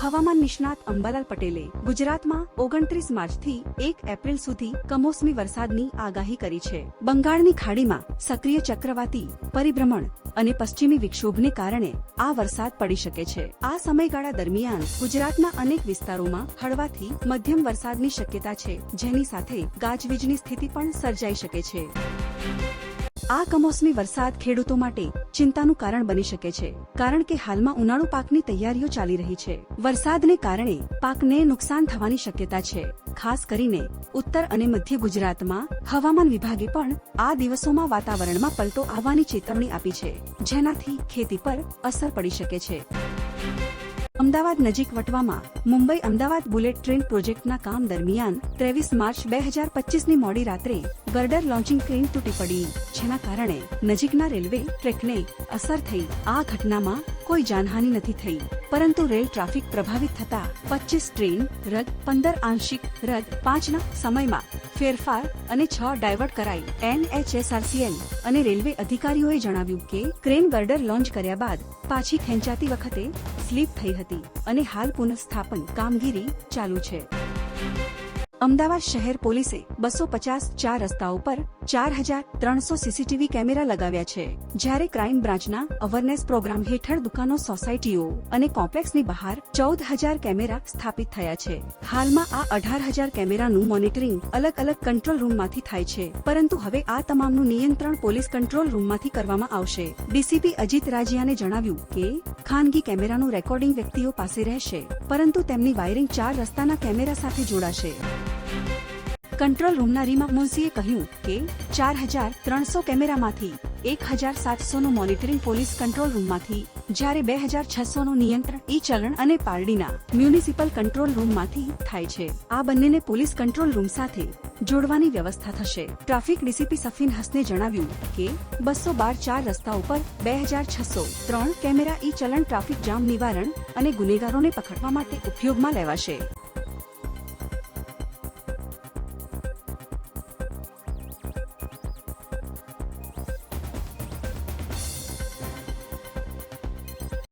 હવામાન નિષ્ણાત અંબાલાલ પટેલે ગુજરાતમાં ઓગણત્રીસ માર્ચથી એક એપ્રિલ સુધી કમોસમી વરસાદની આગાહી કરી છે. બંગાળની ખાડીમાં સક્રિય ચક્રવાતી પરિભ્રમણ અને પશ્ચિમી વિક્ષોભને કારણે આ વરસાદ પડી શકે છે. આ સમયગાળા દરમિયાન ગુજરાતના અનેક વિસ્તારોમાં હળવાથી મધ્યમ વરસાદની શક્યતા છે, જેની સાથે ગાજવીજની સ્થિતિ પણ સર્જાઈ શકે છે. આ કમોસમી વરસાદ ખેડૂતો માટે ચિંતાનું કારણ બની શકે છે, કારણ કે હાલમાં ઉનાળુ પાકની તૈયારીઓ ચાલી રહી છે. વરસાદને કારણે પાકને નુકસાન થવાની શક્યતા છે. ખાસ કરીને ઉત્તર અને મધ્ય ગુજરાતમાં હવામાન વિભાગે પણ આ દિવસોમાં વાતાવરણમાં પલટો આવવાની ચેતવણી આપી છે, જેનાથી ખેતી પર અસર પડી શકે છે. અમદાવાદ નજીક વટવામાં મુંબઈ અમદાવાદ બુલેટ ટ્રેન પ્રોજેક્ટના કામ દરમિયાન ત્રેવીસ માર્ચ બે હજાર પચીસની મોડી રાત્રે ગર્ડર લોન્ચિંગ ક્રેન તૂટી પડી, જેના કારણે નજીકના રેલવે ટ્રેકને અસર થઈ. આ ઘટનામાં કોઈ જાનહાનિ નથી થઈ, પરંતુ રેલ ટ્રાફિક પ્રભાવિત થતા પચીસ ટ્રેન રદ, પંદર આંશિક રદ, પાંચના સમયમાં ફેરફાર અને છ ડાયવર્ટ કરાઈ. એનએચએસઆરસીએલ અને રેલવે અધિકારીઓએ જણાવ્યું કે ક્રેન ગર્ડર લોન્ચ કર્યા બાદ પાછી ખેંચાતી વખતે સ્લીપ થઈ હતી અને હાલ પુનઃસ્થાપન કામગીરી ચાલુ છે. અમદાવાદ શહેર પોલીસે બસો પચાસ ચાર રસ્તાઓ પર ચાર હજાર ત્રણસો સીસીટીવી કેમેરા લગાવ્યા છે. જ્યારે ક્રાઇમ બ્રાન્ચના અવરનેસ પ્રોગ્રામ હેઠળ દુકાનો સોસાયટીઓ અને કોમ્પ્લેક્સની બહાર ચૌદ હજાર કેમેરા સ્થાપિત થયા છે. હાલમાં આ અઢાર હજાર કેમેરાનું મોનિટરિંગ અલગ અલગ કંટ્રોલ રૂમમાંથી થાય છે. પરંતુ હવે આ તમામનું નિયંત્રણ પોલીસ કંટ્રોલ રૂમમાંથી કરવામાં આવશે. ડીસીપી અજીત રાજિયાને જણાવ્યું કે, ખાનગી કેમેરાનું રેકોર્ડિંગ વ્યક્તિઓ પાસે રહેશે, પરંતુ તેમની વાયરિંગ ચાર રસ્તાના કેમેરા સાથે જોડાશે. કંટ્રોલ રૂમના રીમા મુનસીએ કહ્યું કે ચાર હજાર ત્રણસો કેમેરામાંથી એક હજાર સાતસોનું મોનિટરિંગ પોલીસ કંટ્રોલ રૂમમાંથી, જ્યારે બે હજાર છસોનું નિયંત્રણ ઈ ચલણ અને પારડીના મ્યુનિસિપલ કંટ્રોલ રૂમમાંથી થાય છે. આ બંનેને પોલીસ કંટ્રોલ રૂમ સાથે જોડવાની વ્યવસ્થા થશે. ટ્રાફિક ડીસીપી સફીન હસને જણાવ્યું કે બસો બાર ચાર રસ્તા ઉપર બે હજાર છસો ત્રણ કેમેરા ઈ ચલણ ટ્રાફિક જામ નિવારણ અને ગુનેગારોને પકડવા માટે ઉપયોગમાં લેવાશે.